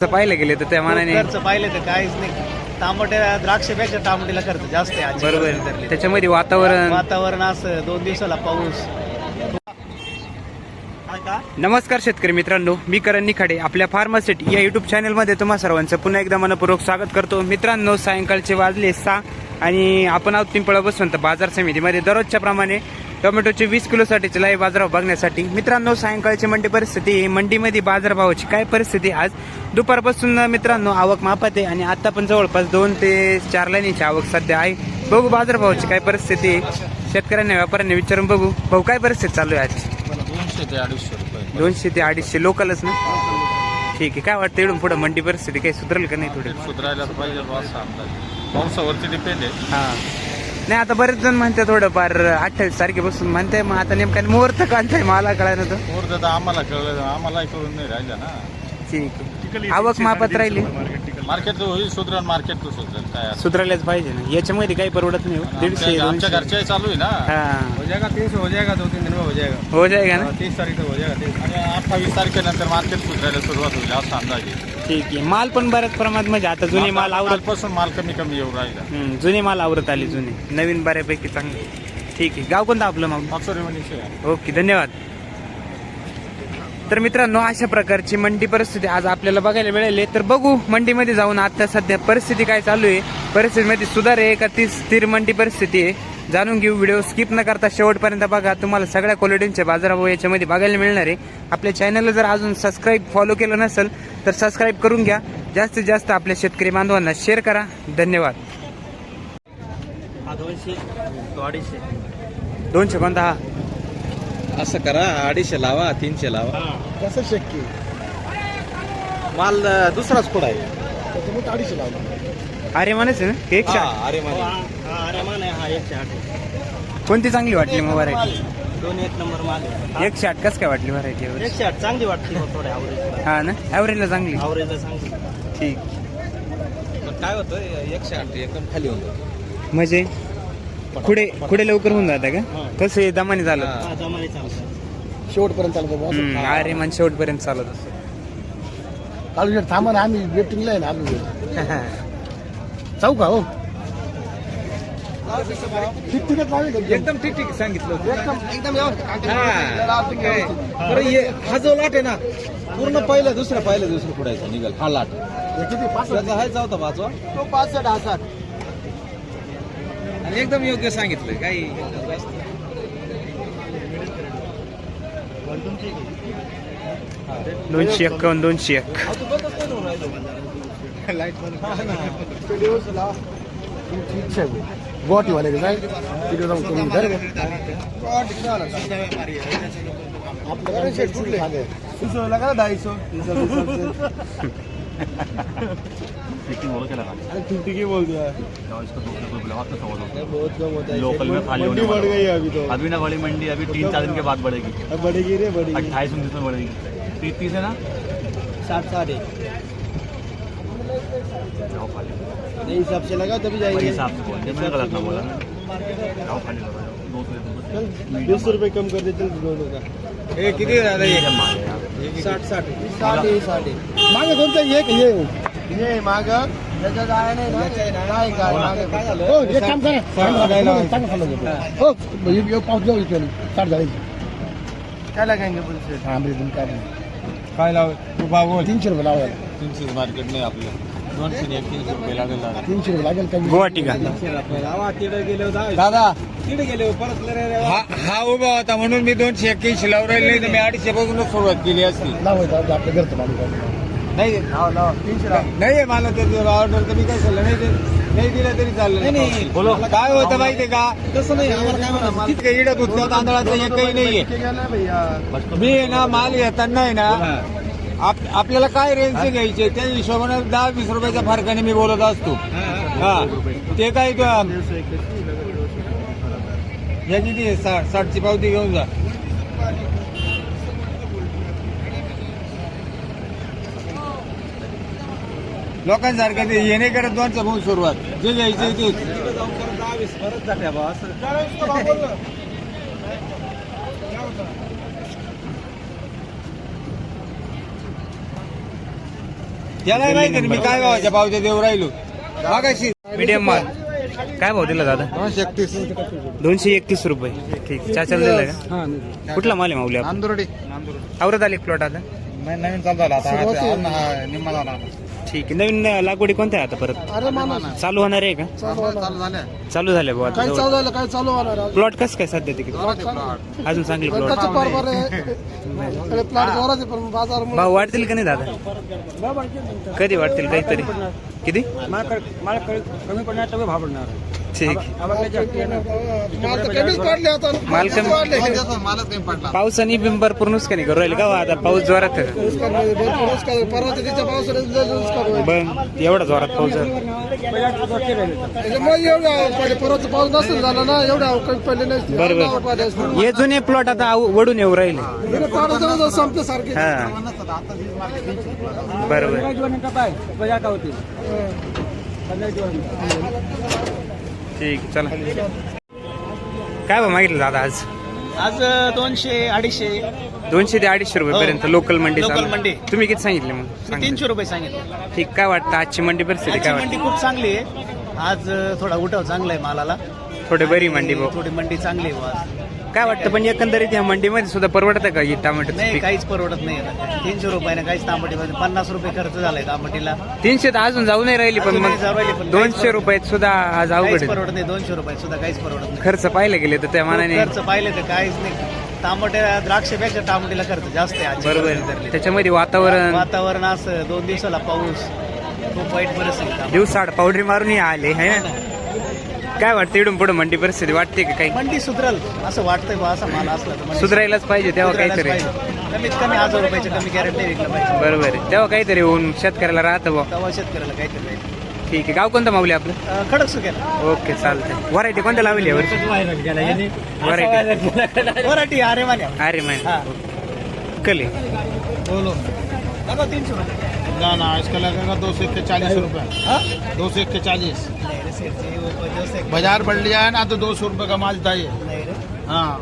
पाहिलं गेले तर त्या मानाने खर्च पाहिले तर काहीच नाही. तांबट्या द्राक्षपेक्षा तांबटीला खर्च जास्त आहे बरोबर. आहे. त्याच्यामध्ये वातावरण वातावरण असं दोन दिवसाला पाऊस. नमस्कार शेतकरी मित्रांनो मी करण निखाडे आपल्या फार्मासिटी या युट्यूब चॅनलमध्ये तुम्हा सर्वांचं पुन्हा एकदा मनपूर्वक स्वागत करतो. मित्रांनो सायंकाळचे वाजले सहा आणि आपण आहोत पिंपळा बसवंत बाजार समितीमध्ये. दररोजच्या प्रमाणे टोमॅटोचे वीस किलोसाठीचे लाईव्ह बाजारभाव बघण्यासाठी मित्रांनो सायंकाळची मंडी परिस्थिती. मंडीमध्ये बाजारभावाची काय परिस्थिती आज दुपारपासून मित्रांनो आवक मापात आहे आणि आता पण जवळपास दोन ते चार लाईनीची आवक सध्या आहे. बघू बाजारभावाची काय परिस्थिती शेतकऱ्यांना व्यापाऱ्यांना विचारून बघू. भाऊ काय परिस्थिती चालू आहे आज? दोनशे ते अडीचशे दोनशे ते अडीचशे लोकलच ना? ठीक आहे. काय वाटतं इकडून पुढे मंडी परिस्थिती काही सुधरेल का नाही थोडी? सुधारायला पाहिजे पावसावरती डिपेंड आहे. हा. नाही आता बरेच जण म्हणते थोडं फार अठ्ठावीस तारखेपासून म्हणते मग आता नेमका मुहूर्त काढताय मला कळायला तर. मोर तर आम्हाला कळलं आम्हाला कळून नाही राहिलं ना. ठीक आवक मापात राहिली. मार्केट तर होईल सुधरण मार्केट तर सुधरेल काय. सुधारायलाच पाहिजे ना. याच्यामध्ये काही परवडत नाही हो. दीडशे आमच्या आमच्या दोनशे घरच्या चालू आहे ना. हा. हो जाएगा तीन सौ हो जाएगा दो तीन दिन में हो जाएगा हो जाएगा ना? तीस तारीख तक हो जाएगा तीस. आणि अठ्ठावीस तारखेनंतर मार्केट सुधारायला सुरुवात होईल असा अंदाज आहे. ठीक आहे. माल पण बऱ्याच प्रमाणात म्हणजे आता जुने माल आवरत कालपासून माल कमी कमी येऊ राहिला. हम्म, जुने माल आवरत आले जुने. नवीन बऱ्यापैकी चांगले. ठीक आहे. गाव कोणतं आपलं मग मागचं ओके धन्यवाद. तर मित्रांनो अशा प्रकारची मंडी परिस्थिती आज आपल्याला बघायला मिळाली. तर बघू मंडीमध्ये जाऊन आता सध्या परिस्थिती काय चालू आहे. परिस्थितीमध्ये सुधार आहे का ती स्थिर मंडी परिस्थिती आहे? जाणून घेऊ व्हिडिओ स्किप न करता शेवटपर्यंत बघा. तुम्हाला सगळ्या क्वालिटींचे बाजारभाव याच्यामध्ये बघायला मिळणार आहे. आपल्या चॅनलला जर अजून सबस्क्राईब फॉलो केलं नसेल तर सबस्क्राईब करून घ्या. जास्तीत जास्त आपल्या शेतकरी बांधवांना शेअर करा. धन्यवाद. दोनशे कोणता हा असं करा अडीचशे लावा तीनशे लावा. कसं शक्य माल दुसराच कोड आहे? अडीचशे लावला अरे म्हणायचं ना? एकशे आठ. हा, अरे मा अरे मान आहे. हा एकशे आठ कोणती चांगली वाटली मग व्हरायटी दोन एक नंबर माल आहे. एकशे आठ कस काय वाटली व्हरायटी एकशे आठ चांगली वाटते हो थोड्या हा ना? ॲव्हरेजला चांगली? आवरेजला चांगली. ठीक. पण काय होतं एकशे आठ एकदम खाली होतं म्हणजे? पुढे पुढे लवकर होऊन जातं का? कसं आहे दमाने झालं हा. हा जमाने शेवटपर्यंत चालतो हम्म, अरे मन शेवटपर्यंत चालत असतं. कालू थांबा ना आम्ही वेटिंगला आहे ना आम्ही जाऊ का हो? ठीक ठीक आहे एकदम ठीक ठीक सांगितलं होतं. एकदम एकदम व्यवस्थित. हा? बरं, हे- हा जो लाट आहे ना पूर्ण पहिलं दुसरं पहिलं दुसरं पुढायचं निघाल. हा लाट हे किती? पाच त्याचा चौथा पाचवा? तो पाच सात आणि एकदम योग्य सांगितलं काही दोनशे एक्कावन्न दोनशे एक. दिवस लावा तुमची इच्छा आहे. गुवाहाटी वाले जाईल तिकडे जाऊन करून घ्या रे. आपल्याकडे शेट कुठले? सुचवला का दहाशे अरे ठीक ही बोल दिया बहुत कम होता है। लोकल में खाली होने मंडी बढ़ वाला गई है अभी तो अभी ना बड़ी मंडी अभी तीन चार दिन के बाद बढ़ेगी। अब बढ़ेगी रे बढ़ेगी। अट्ठाईस उनतीस में बढ़ेगी। तीस तीस है ना? साठ साठ एक जाओ खाली। नहीं हिसाब से लगा तभी वही जाएंगे हिसाब से बोलते मैंने गलत ना बोला जाओ खाली करो जाओ। दो सौ दे दो दो सौ रुपये कम कर देते हैं दोनों का हे किती झालं हे? ठीक है माल है यार साठ साठ साठ. आहे साठ. आहे मागे कोणतं? ये का ये ये माग त्याच्यात आहे नाही ना काय काय मागे काय झालं? हो एक काम करा. चांगलं. हो. ये- ये पाऊस जाऊ साठ झाले काय हा अमृत काय नाही. काय लाव? तू भाऊ तीनशे रुपये लावायला तीनशे मार्केट नाही आपलं. एक तीनशे रुपये लागेल कमी गुवाहाटी का दादा तिकडे गेले परत रे रे हा हा उभा होता म्हणून मी दोनशे एक्क्याऐंशी लावून राहिले नाही तर मी अडीचशे बघूनच सुरुवात केली असती लावायचं आपलं आपलं घरचं माणूस नाही नाही मला तर ऑर्डर तर मी काय चाललं नाही ते- नाही दिलं तरी चाललं नाही. बोलो काय होतं माहितीये का तसं नाही आम्हाला काय म्हणा इडत होत्या तांदळाचं एकही नाहीये मी आहे ना माल घेताना आहे ना आप- आपल्याला काय रेंजचे घ्यायचे? त्या हिशोबाने दहा वीस रुपयाच्या फरकाने मी बोलत असतो. हा. ते काय या किती? आहे? साठ साठची पावती घेऊन जा. लोकांसारखं ते येणे करत दोनचा भाऊ सुरुवात. जे घ्यायचे ते दहा वीस परत जाते बा असं त्याला माहिती मी काय भावाच्या पावत्या देऊ राहिलो. मागाशी. मीडियम माल. काय भाव दिला दादा? दोनशे एकतीस. दोनशे एकतीस रुपये. ठीक चाचाला दिला का? कुठला माल आहे माऊली आपण नांदुर्डी. आवरत आले प्लॉट आता. नवीन चालू झाला आता. निम्मा झाला ठीक आहे. नवीन लागवडी कोणत्या आहे आता परत? चालू होणार आहे का? चालू झालं चालू झाले भाऊ काय चालू झालं काय चालू होणार प्लॉट कसं काय सध्या तिकडे? अजून चांगले प्लॉट बरोबर आहे प्लॅट जोरात आहे पण बाजार भाव वाढतील का नाही दादा? कधी वाढतील काहीतरी? किती? कमी पडणार तर भाव पडणार ठीक माल कमी- पडला. पावसाने बिंबर पूर्ण नुकसानी करू राहिले का हो आता? पाऊस जोरात म्हणजे बन एवढा जोरात पाऊस पाऊस नसते बरोबर हे जुने प्लॉट आता वडून येऊ राहिले. जवळ संपते सारखे. बरोबर. ठीक चला काय भाव मागितलं दादा आज आज दोनशे अडीचशे दोनशे ते अडीचशे रुपये पर्यंत हो. लोकल मंडी लोकल चालू. मंडी. तुम्ही किती सांगितले मग. तीनशे रुपये सांगितले ठीक काय वाटतं आजची मंडी परिस्थिती आजची काय मंडी वाटतं खूप चांगली आहे आज अं, थोडा उठाव चांगला आहे मालाला थोडी बरी मंडी भाऊ थोडी मंडी चांगली आहे बुवा आज. काय वाटतं पण एकंदरीत या मंडीमध्ये सुद्धा परवडतं का ही टमाटर नाही काहीच परवडत नाही आता. तीनशे रुपयाने काहीच तांबटीमध्ये पन्नास रुपये खर्च झालाय तांबटीला तीनशे तर अजून जाऊ नाही राहिली पण अजून नाही मग जाऊ राहिली, पण दोनशे रुपयात सुद्धा आज अवघड आहे. परवडत नाही दोनशे रुपयात सुद्धा काहीच परवडत नाही खर्च पाहिले गेले तर त्या मानाने खर्च पाहिले तर काहीच नाही तांबट्या द्राक्षेपेक्षा तांबटीला खर्च जास्त आहे बरोबर आहे. त्याच्यामध्ये वातावरण वातावरण असं दोन दिवसाला पाऊस खूप वाईट परिस्थिती आहे. दिवसाड पावडरी मारून आले है ना काय वाटतं इकडून पुढे मंडी परिस्थिती? वाटते का काही? मंडी सुधरल. असं वाटतंय बा असं माल असला तर मंडी सुधारायलाच पाहिजे तेव्हा सुधारायलाच काहीतरी. पाहिजे. कमीत कमी हजार रुपयाच्या कमी नाही विकलं पाहिजे. बरोबर आहे. तेव्हा काहीतरी होऊन शेतकऱ्याला राहतं बा. तेव्हा शेतकऱ्याला काहीतरी पाहिजे. ठीक आहे. गाव कोणतं माऊली आपलं? अं, खडक सुकेल ओके चालतंय. व्हरायटी कोणत्या लावली यावर व्हरायटी. अरे मान्या अरे मॅन हा. कले. बोलो दाखव तीनशे रुपये. ना ना इसका लगेगा दो सौ इक्के चालीस रुपये। हा? दो सौ इक्के चालीस बाजार बढ़ लिया है ना तो दो सौ रुपये का माल नाही रे. हाँ।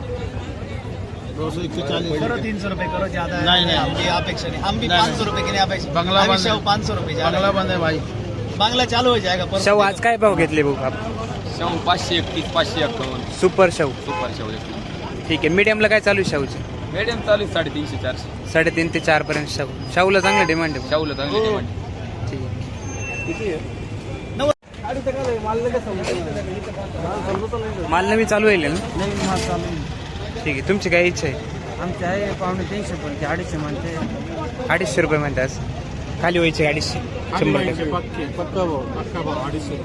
दो सौ इक्के चालीस करो तीन सौ रुपये करो ज्यादा नहीं, नहीं. अपेक्षा नहीं। हम भी नहीं, पाँच सौ रुपये के लिए अपेक्षा। बंगला बंद है. पाँच सौ रुपये बंगला बंद है भाई। बांगला चालू हो जाएगा शव आज काय भाव घेतले भाऊ आप? शेव पाचशे एकतीस पाचशे एकावन्न. सुपर शव. सुपर शेव ठीक आहे मीडियमला काय चालू आहे शाहूचे मीडियम चालू आहे साडेतीनशे चारशे. साडेतीन ते चार पर्यंत शाहू. शाहूला चांगलं डिमांड आहे. शाहूला चांगली डिमांड ठीक आहे. माल नवी चालू होईल ना? ठीक आहे. तुमची काय इच्छा आहे? आमचे आहे पावणे तीनशे पण अडीचशे म्हणते. अडीचशे रुपये म्हणते आज खाली व्हायचे अडीचशे शंभर टक्के. पक्का भाव पक्का भाव अडीच सौ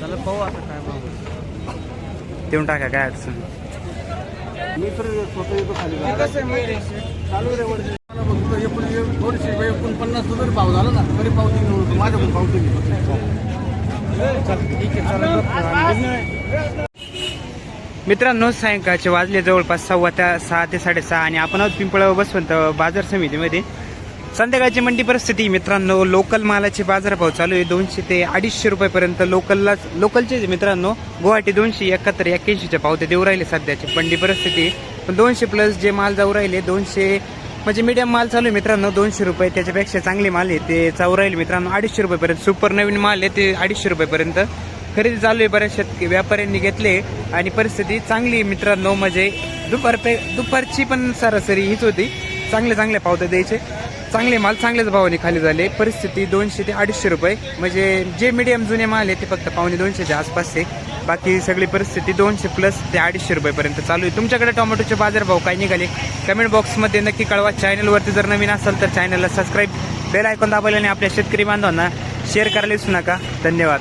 चला पाहू आता काय भाव देऊन टाका काय अडचण नाही. स्वतः येतो खाली. दोनशे एकोणपन्नास जरी झाला ना तरी पावती घेऊन माझ्याकडून पावती. मित्रांनो सायंकाळचे वाजले जवळपास सव्वा त्या सहा ते साडेसहा आणि आपण आहोत पिंपळ बसवंत बाजार समितीमध्ये. संध्याकाळची मंडी परिस्थिती. मित्रांनो लोकल मालाचे बाजारभाव चालू आहे. दोनशे ते अडीचशे रुपयापर्यंत लोकलला लोकलचे मित्रांनो गुवाहाटी दोनशे एकाहत्तर एक्क्याऐंशीच्या पावते देऊ राहिले सध्याची मंडी परिस्थिती. पण दोनशे प्लस जे माल जाऊ राहिले दोनशे म्हणजे मीडियम माल चालू आहे मित्रांनो दोनशे रुपये त्याच्यापेक्षा चांगले माल आहे. ते चालू राहील मित्रांनो अडीचशे रुपयेपर्यंत. सुपर नवीन माल आहे ते अडीचशे रुपयेपर्यंत. खरेदी चालू आहे बऱ्याच शेतकरी व्यापाऱ्यांनी घेतले आणि परिस्थिती चांगली आहे मित्रांनो म्हणजे दुपार पे दुपारची पण सरासरी हीच होती. चांगले चांगले पावत्या द्यायचे. चांगले माल चांगल्याच भावाने खाली झाले. परिस्थिती दोनशे ते अडीचशे रुपये. म्हणजे जे मीडियम जुने माल आहे ते फक्त पावणे दोनशेच्या आसपास आहे. बाकी सगळी परिस्थिती दोनशे प्लस ते अडीचशे रुपयेपर्यंत चालू आहे. तुमच्याकडे टोमॅटोचे बाजारभाव काय निघाले? कमेंट बॉक्समध्ये नक्की कळवा. चॅनलवरती जर नवीन असाल तर चॅनलला सबस्क्राईब बेल ऐकून दाबायला आणि आपल्या शेतकरी बांधवांना शेअर करायला विसरू नका. धन्यवाद.